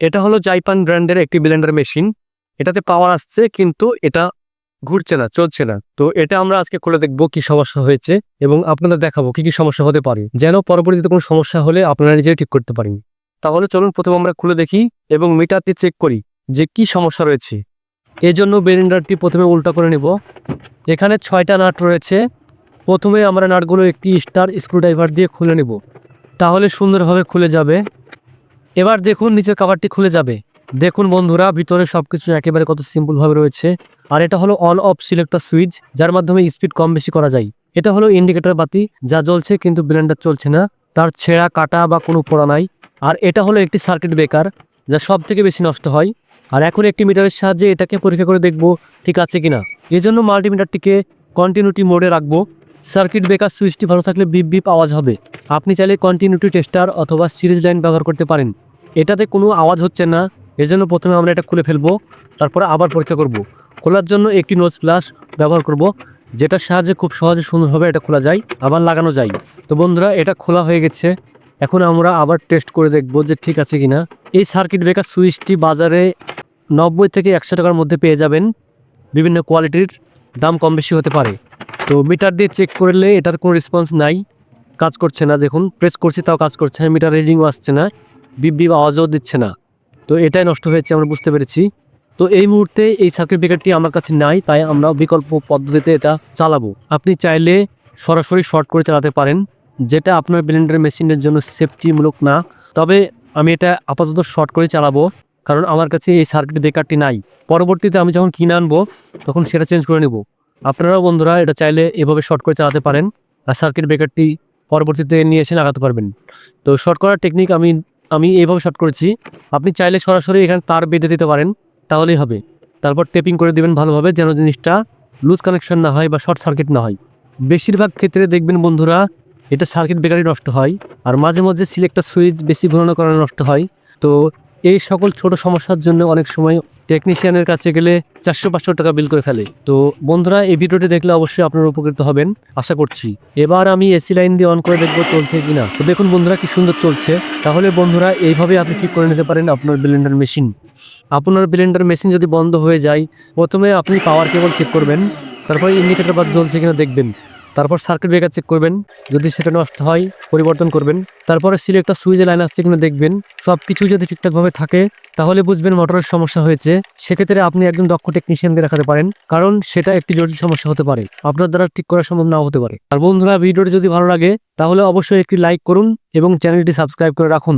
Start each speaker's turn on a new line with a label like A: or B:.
A: এটা হলো জাইপান ব্র্যান্ডের একটি ব্লেন্ডার মেশিন এটাতে পাওয়ার আসছে, কিন্তু এটা ঘুরছে না, চলছে না। তো এটা আমরা আজকে খুলে দেখব কি সমস্যা হয়েছে এবং আপনাদের দেখাবো কি কি সমস্যা হতে পারে। যেন পরবর্তীতে কোনো সমস্যা হলে আপনারা নিজেই ঠিক করতে পারেন। তাহলে চলুন প্রথমে আমরা খুলে দেখি এবং মিটারটি চেক করি যে কি সমস্যা রয়েছে। এর জন্য ব্লেন্ডারটি প্রথমে উল্টা করে নেব। এখানে ছয়টা নাট রয়েছে। প্রথমে আমরা নাটগুলো একটি স্টার স্ক্রুড্রাইভার দিয়ে খুলে নেব। তাহলে সুন্দরভাবে খুলে যাবে। এবার দেখুন নিচের কাভারটি খুলে যাবে। দেখুন বন্ধুরা, ভিতরে সবকিছু একেবারে কত সিম্পলভাবে রয়েছে। আর এটা হলো অন অফ সিলেক্টর সুইচ যার মাধ্যমে স্পিড কম বেশি করা যায়। এটা হলো ইন্ডিকেটর বাতি, যা জ্বলছে কিন্তু ব্লেন্ডার চলছে না। তার ছেঁড়া, কাটা বা কোনো পোড়া নাই। আর এটা হলো একটি সার্কিট ব্রেকার যা সব থেকে বেশি নষ্ট হয়। আর এখন একটি মিটারের সাহায্যে এটাকে পরীক্ষা করে দেখব ঠিক আছে কিনা। এই জন্য মাল্টিমিটারটিকে কন্টিনিউটি মোডে রাখব। সার্কিট ব্রেকার সুইচটি ভালো থাকলে বিপ বিপ আওয়াজ হবে। আপনি চাইলে কন্টিনিউটি টেস্টার অথবা সিরিজ লাইন ব্যবহার করতে পারেন। এটাতে কোনো আওয়াজ হচ্ছে না। এজন্য প্রথমে আমরা এটা খুলে ফেলব, তারপরে আবার পরীক্ষা করব। খোলার জন্য একটি নোজ প্লাস ব্যবহার করব, যেটার সাহায্যে খুব সহজে সুন্দরভাবে এটা খোলা যায়, আবার লাগানো যায়। তো বন্ধুরা, এটা খোলা হয়ে গেছে। এখন আমরা আবার টেস্ট করে দেখব যে ঠিক আছে কিনা। এই সার্কিট ব্রেকার সুইচটি বাজারে নব্বই থেকে একশো টাকার মধ্যে পেয়ে যাবেন। বিভিন্ন কোয়ালিটির দাম কম বেশি হতে পারে। তো মিটার দিয়ে চেক করলে এটার কোনো রেসপন্স নাই। কাজ করছে না, দেখুন প্রেস করছি, তাও কাজ করছে মিটার রিডিংও আসছে না। বিপ বা আওয়াজও দিচ্ছে না। তো এটাই নষ্ট হয়েছে, আমরা বুঝতে পেরেছি। তো এই মুহূর্তে এই সার্কিট ব্রেকারটি আমার কাছে নাই, তাই আমরা বিকল্প পদ্ধতিতে এটা চালাবো। আপনি চাইলে সরাসরি শর্ট করে চালাতে পারেন, যেটা আপনার ব্লেন্ডার মেশিনের জন্য সেফটিমূলক না। তবে আমি এটা আপাতত শর্ট করে চালাবো, কারণ আমার কাছে এই সার্কিট ব্রেকারটি নাই। পরবর্তীতে আমি যখন কিনে আনব, তখন সেটা চেঞ্জ করে নেব। আপনারাও বন্ধুরা এটা চাইলে এভাবে শর্ট করে চালাতে পারেন, আর সার্কিট ব্রেকারটি পরবর্তীতে নিয়ে এসে লাগাতে পারবেন। তো শর্ট করার টেকনিক আমি আমি এইভাবে শর্ট করেছি। আপনি চাইলে সরাসরি এখানে তার বেঁধে দিতে পারেন, তাহলেই হবে। তারপর টেপিং করে দেবেন ভালোভাবে যেন জিনিসটা লুজ কানেকশন না হয় বা শর্ট সার্কিট না হয়। বেশিরভাগ ক্ষেত্রে দেখবেন বন্ধুরা, এটা সার্কিট ব্রেকারই নষ্ট হয়, আর মাঝে মাঝে সিলেক্টার সুইচ বেশি ঘুরানোর কারণে নষ্ট হয়। তো এই সকল ছোট সমস্যার জন্য অনেক সময় টেকনিশিয়ানের কাছে গেলে চারশো পাঁচশো টাকা বিল করে ফেলে। তো বন্ধুরা, এই ভিডিওটি দেখলে অবশ্যই আপনারা উপকৃত হবেন, আশা করছি। এবার আমি এসি লাইন দিয়ে অন করে দেখব চলছে কিনা। তো দেখুন বন্ধুরা, কি সুন্দর চলছে। তাহলে বন্ধুরা, এইভাবে আপনি ঠিক করে নিতে পারেন আপনার ব্লেন্ডার মেশিন আপনার ব্লেন্ডার মেশিন যদি বন্ধ হয়ে যায়, প্রথমে আপনি পাওয়ার কেবল চেক করবেন, তারপর ইন্ডিকেটর বাদ জ্বলছে কিনা দেখবেন। তারপর সার্কিট ব্রেকার চেক করবেন। যদি সেটা নষ্ট হয়, পরিবর্তন করবেন। তারপরে সিলেক্টার সুইচে লাইন আসছে কিনা দেখবেন। সব কিছু যদি ঠিকঠাকভাবে থাকে, তাহলে বুঝবেন মোটরের সমস্যা হয়েছে। সেক্ষেত্রে আপনি একজন দক্ষ টেকনিশিয়ানকে দেখাতে পারেন, কারণ সেটা একটি জটিল সমস্যা হতে পারে। আপনার দ্বারা ঠিক করা সম্ভব নাও হতে পারে। আর বন্ধুরা, ভিডিওটি যদি ভালো লাগে, তাহলে অবশ্যই একটি লাইক করুন এবং চ্যানেলটি সাবস্ক্রাইব করে রাখুন।